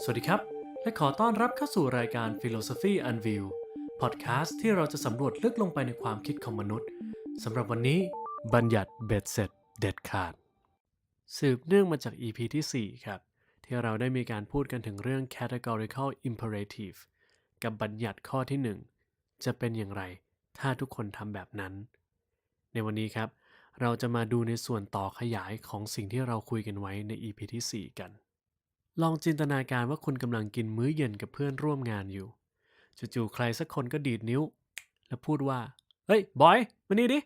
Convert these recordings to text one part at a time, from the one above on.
สวัสดีครับ และขอต้อนรับเข้าสู่รายการ Philosophy Unveil พอดแคสต์ที่เราจะสำรวจลึกลงไปในความคิดของมนุษย์สำหรับวันนี้บัญญัติเบ็ดเสร็จเด็ดขาด สืบเนื่องมาจาก EP ที่ 4 ครับ ที่เราได้มีการพูดกันถึงเรื่อง categorical imperative กับบัญญัติข้อที่ 1 จะเป็นอย่างไร ถ้าทุกคนทำแบบนั้น ในวันนี้ครับ เราจะมาดูในส่วนต่อขยายของสิ่งที่เราคุยกันไว้ใน EP ที่ 4 กัน ลองจินตนาการว่าคุณกำลังกินมื้อเย็นกับเพื่อนร่วมงานอยู่ จู่ๆใครสักคนก็ดีดนิ้ว แล้วพูดว่า เฮ้ย บอย มานี่ดิ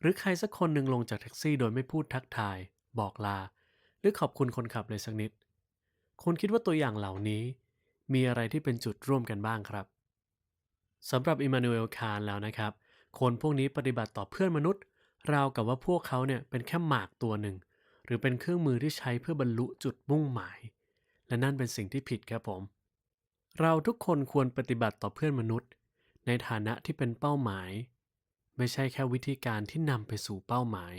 หรือใครสักคนหนึ่งลงจากแท็กซี่โดยไม่พูดทักทาย บอกลา หรือขอบคุณคนขับเลยสักนิด คุณคิดว่าตัวอย่างเหล่านี้ มีอะไรที่เป็นจุดร่วมกันบ้างครับสำหรับอิมานูเอลคานแล้วนะครับ คนพวกนี้ปฏิบัติต่อเพื่อนมนุษย์ ราวกับว่าพวกเขาเนี่ยเป็นแค่หมากตัวหนึ่ง หรือเป็นเครื่องมือที่ใช้เพื่อบรรลุจุดมุ่งหมาย และนั่นเป็นสิ่งที่ผิดครับผม เราทุกคนควรปฏิบัติต่อเพื่อนมนุษย์ ในฐานะที่เป็นเป้าหมาย ไม่ใช่แค่วิธีการที่นำไปสู่เป้าหมาย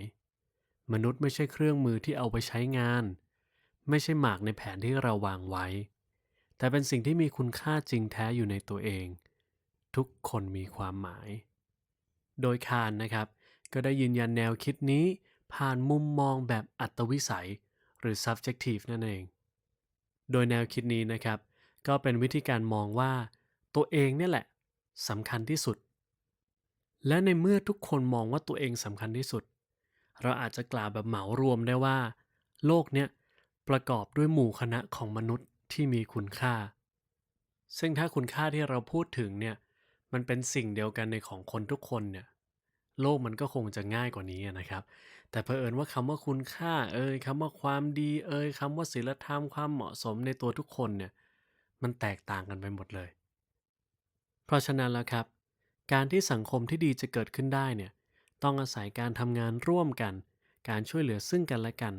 มนุษย์ไม่ใช่เครื่องมือที่เอาไปใช้งาน ไม่ใช่หมากในแผนที่เราวางไว้ แต่เป็นสิ่งที่มีคุณค่าจริงแท้อยู่ในตัวเอง ทุกคนมีความหมาย โดยคานนะครับ ก็ได้ยืนยันแนวคิดนี้ ผ่านมุมมองแบบอัตวิสัย หรือ subjective นั่นเอง โดยแนวคิดนี้นะครับ ก็เป็นวิธีการมองว่า ตัวเองเนี่ยแหละสำคัญที่สุด และในเมื่อทุกคนมองว่าตัวเองสำคัญที่สุด เราอาจจะกล่าวแบบเหมารวมได้ว่า โลกเนี้ยประกอบด้วยหมู่คณะของมนุษย์ที่มีคุณค่า ซึ่งถ้าคุณค่าที่เราพูดถึงเนี่ยมันเป็นสิ่งเดียวกันในของคนทุกคนเนี่ย โลกมันก็คงจะง่ายกว่านี้นะครับ แต่เผอิญว่าคำว่าคุณค่า เอ่ยคำว่าความดี เอ่ยคำว่าศีลธรรมความเหมาะสมในตัวทุกคนเนี่ยมันแตกต่างกันไปหมดเลย เพราะฉะนั้นแล้วครับ การที่สังคมที่ดีจะเกิดขึ้นได้เนี่ยต้องอาศัยการทำงานร่วมกัน การช่วยเหลือซึ่งกันและกัน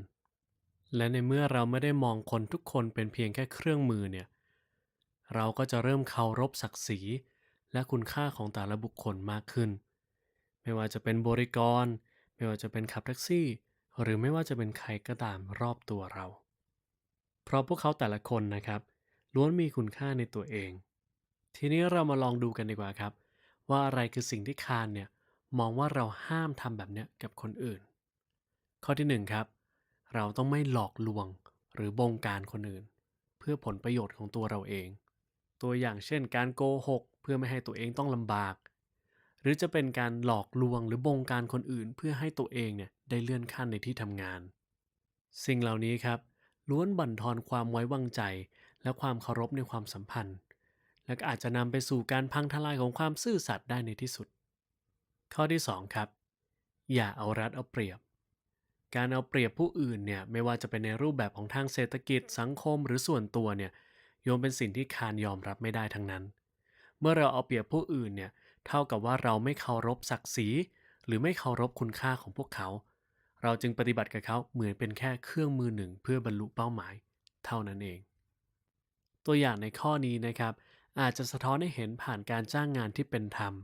และในเมื่อเราไม่ได้มองคนทุกคนเป็นเพียงแค่เครื่องมือเนี่ยเราก็จะเริ่มเคารพศักดิ์ศรี และคุณค่าของแต่ละบุคคลมากขึ้น ไม่ว่าจะเป็นบริกร ไม่ว่าจะเป็นขับแท็กซี่ หรือไม่ว่าจะเป็นใครก็ตามรอบตัวเรา เพราะพวกเขาแต่ละคนนะครับ ล้วนมีคุณค่าในตัวเอง ทีนี้เรามาลองดูกันดีกว่าครับ ว่าอะไรคือสิ่งที่คานเนี่ยมองว่าเราห้ามทำแบบเนี้ยกับคนอื่น ข้อที่หนึ่งครับเราต้องไม่หลอกลวงหรือบงการคนอื่น เพื่อผลประโยชน์ของตัวเราเอง ตัวอย่างเช่น การโกหก เพื่อไม่ให้ตัวเองต้องลำบาก หรือจะเป็นการหลอกลวงหรือบงการคนอื่น เพื่อให้ตัวเองเนี่ยได้เลื่อนขั้นในที่ทำงาน สิ่งเหล่านี้ครับล้วนบั่นทอนความไว้วางใจ และความเคารพในความสัมพันธ์ และอาจจะนำไปสู่การพังทลายของความซื่อสัตย์ได้ในที่สุด ข้อที่ 2 ครับ อย่าเอารัดเอาเปรียบ การเอาเปรียบผู้อื่นเนี่ยไม่ว่าจะเป็นในรูปแบบของทางเศรษฐกิจสังคมหรือส่วนตัวเนี่ยโยมเป็นสิ่งที่คานยอมรับไม่ได้ทั้งนั้น เมื่อเราเอาเปรียบผู้อื่นเนี่ย เท่ากับว่าเราไม่เคารพศักดิ์ศรีหรือไม่เคารพคุณค่าของพวกเขา เราจึงปฏิบัติกับเขาเหมือนเป็นแค่เครื่องมือหนึ่งเพื่อบรรลุเป้าหมาย เท่านั้นเอง ตัวอย่างในข้อนี้นะครับ อาจจะสะท้อนให้เห็นผ่านการจ้างงานที่เป็นธรรม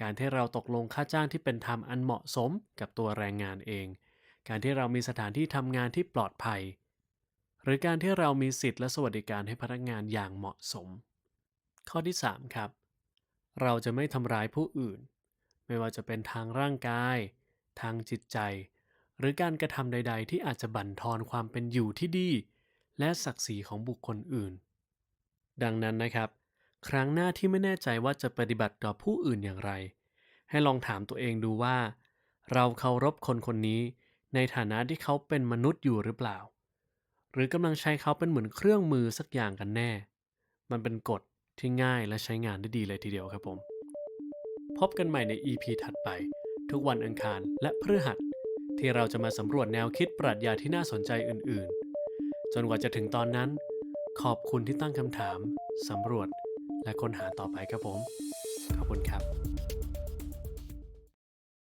การที่เราตกลงค่าจ้างที่เป็นธรรมอันเหมาะสมกับตัวแรงงานเอง การที่เรามีสถานที่ทำงานที่ปลอดภัย หรือการที่เรามีสิทธิและสวัสดิการให้พนักงานอย่างเหมาะสม ข้อที่ 3 ครับ เราจะไม่ทำร้ายผู้อื่น ไม่ว่าจะเป็นทางร่างกาย ทางจิตใจ หรือการกระทำใด ๆ ที่อาจจะบั่นทอนความเป็นอยู่ที่ดี และศักดิ์ศรีของบุคคลอื่น ดังนั้นนะครับ ครั้งหน้าที่ไม่แน่ใจว่าจะปฏิบัติต่อผู้อื่นอย่างไร ให้ลองถามตัวเองดูว่า เราเคารพคนคนนี้ ในฐานะที่เขาเป็นมนุษย์อยู่หรือเปล่า หรือกำลังใช้เขาเป็นเหมือนเครื่องมือสักอย่างกันแน่ มันเป็นกฎ ที่ง่ายและใช้งานได้ดีเลยทีเดียวครับผม พบกันใหม่ใน EP ถัดไป ทุกวันอังคารและพฤหัส ที่เราจะมาสำรวจแนวคิดปรัชญาที่น่าสนใจอื่นๆ จนกว่าจะถึงตอนนั้น ขอบคุณที่ตั้งคำถามสำรวจและค้นหาต่อไปครับผม ขอบคุณครับ